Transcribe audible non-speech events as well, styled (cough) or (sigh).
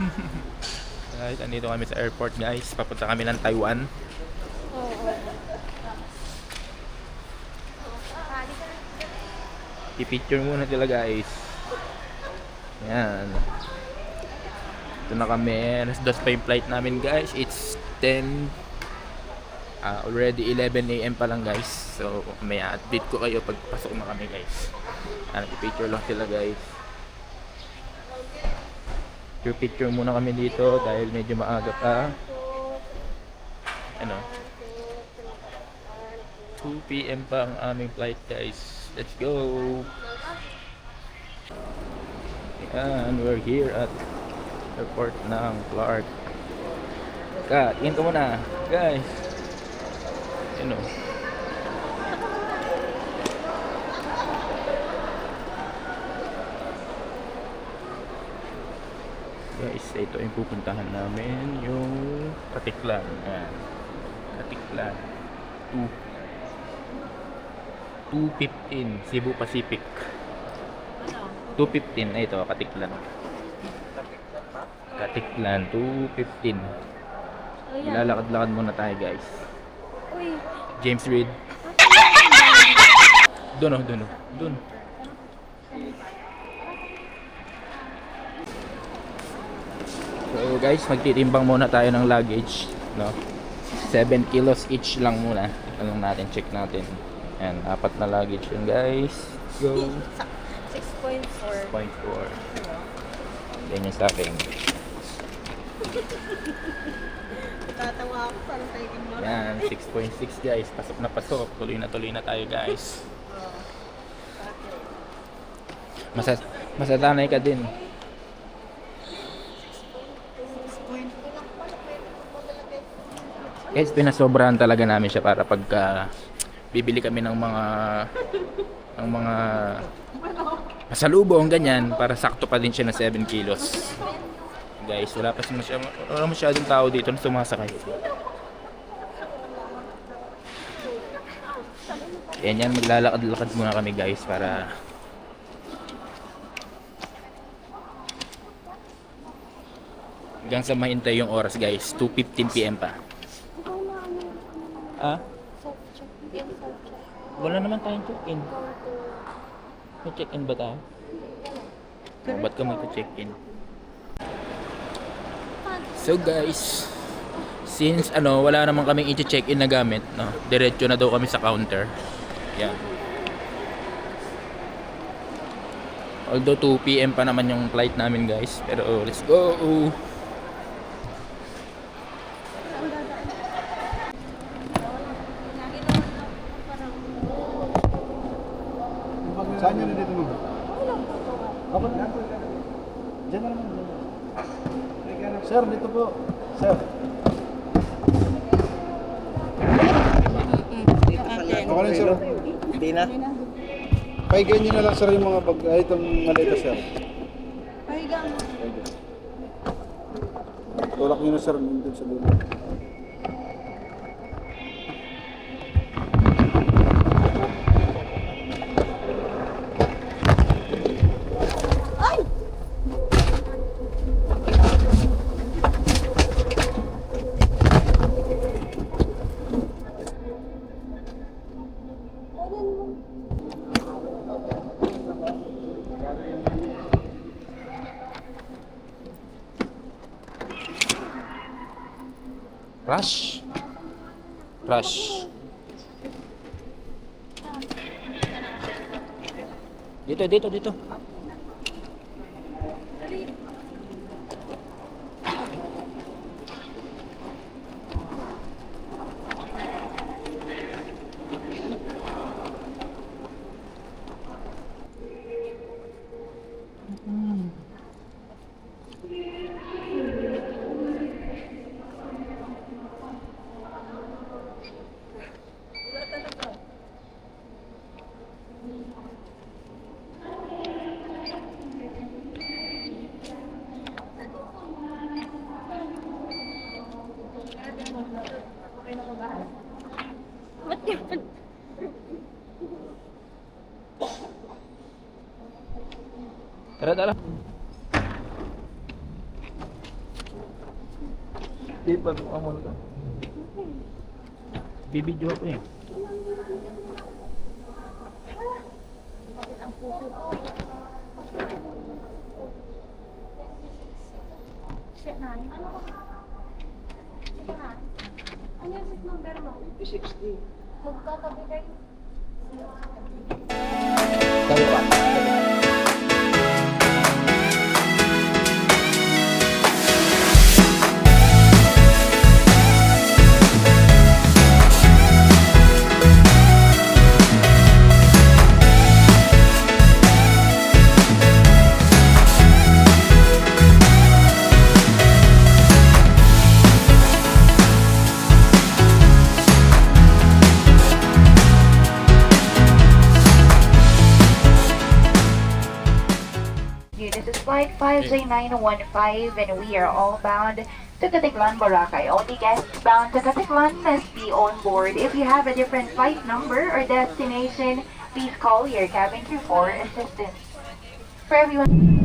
(laughs) guys, andito kami sa airport guys. Papunta kami ng Taiwan. I-picture muna sila guys. Yan. Ito na kami. Alas dos pa yung flight namin guys. It's 10 ah, already 11 a.m. pa lang guys. So may update ko kayo pag pasok na kami guys. Ano, i-picture lang sila guys. Picture picture muna kami dito dahil medyo maaga pa. Ano? 2 p.m. pa ang aming flight guys. Let's go! Yan, we're here at airport ng Clark. Ka, tingin ko muna. Guys. Ano? Guys, ito yung pupuntahan namin. Yung Katiklan. Ayan. Katiklan. 2 215 Cebu Pacific. 215 ay ito Katiklan. Katiklan 215. Lalakad-lakad muna tayo guys. Uy, James Reed. Doon oh, doon oh. Doon. Guys, magtitimbang muna tayo ng luggage, no? 7 kilos each lang muna. Lang natin, check natin. Ayan, apat na luggage yun guys. Go! 6.4. 0.4. Ganyan sa akin. Tatawa ako parang tayo ignorant. Yan, 6.6 guys. Pasok na pasok. Tuloy na tuloy na tayo guys. Masa masasanay ka din. Guys, pinasobrahan talaga namin siya para pagka bibili kami ng mga ng mga pasalubong ganyan para sakto pa din siya na 7 kilos. Guys, wala pa masyadong, wala masyadong tao dito na sumasakay. Yan yan, maglalakad-lakad muna kami guys para hanggang sa mahintay yung oras guys 2.15pm pa ah? wala naman tayong check-in may check-in ba tayo? Oh, ba't ka magka-check-in? So guys, since ano, wala naman kaming i-check-in na gamit, no, diretso na daw kami sa counter. Yan. Although 2 PM pa naman yung flight namin guys, pero oh, let's go. Saan nyo na dito mo? Kapag na. Diyan na naman. Sir, dito po. Sir. Ako lang, sir. Hindi na. Paigyan nyo na lang, sir, yung mga bag, ay, itong maleta, sir. Pahiga mo. Tulak nyo na, sir, dito sa dulo. Rush. Rush. Dito, dito, dito. Ba't yun? Tara, tara. Di pa mo ka. Bibidyo ko eh. Shit na. Ano ko? Shit na. Seat number mo? 60. Magkatabi kayo. Tayo pa. This is flight 5J915 and we are all bound to Katiklan, Boracay. Only guests bound to Katiklan must be on board. If you have a different flight number or destination, please call your cabin crew for assistance. For everyone...